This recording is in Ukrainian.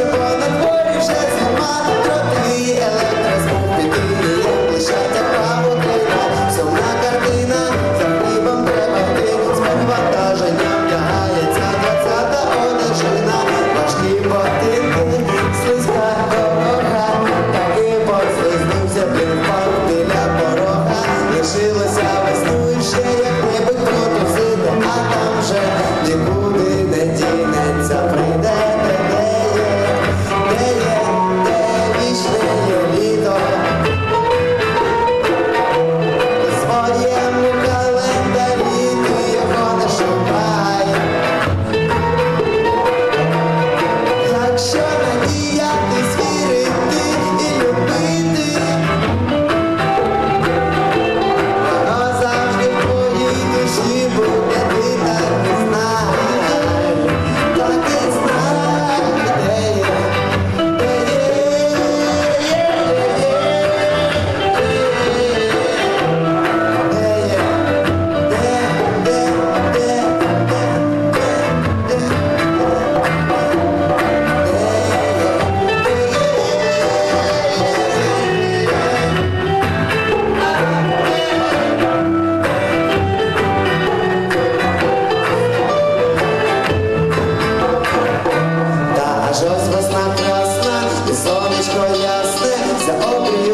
worship весна красна, і сонечко ясне, за обрію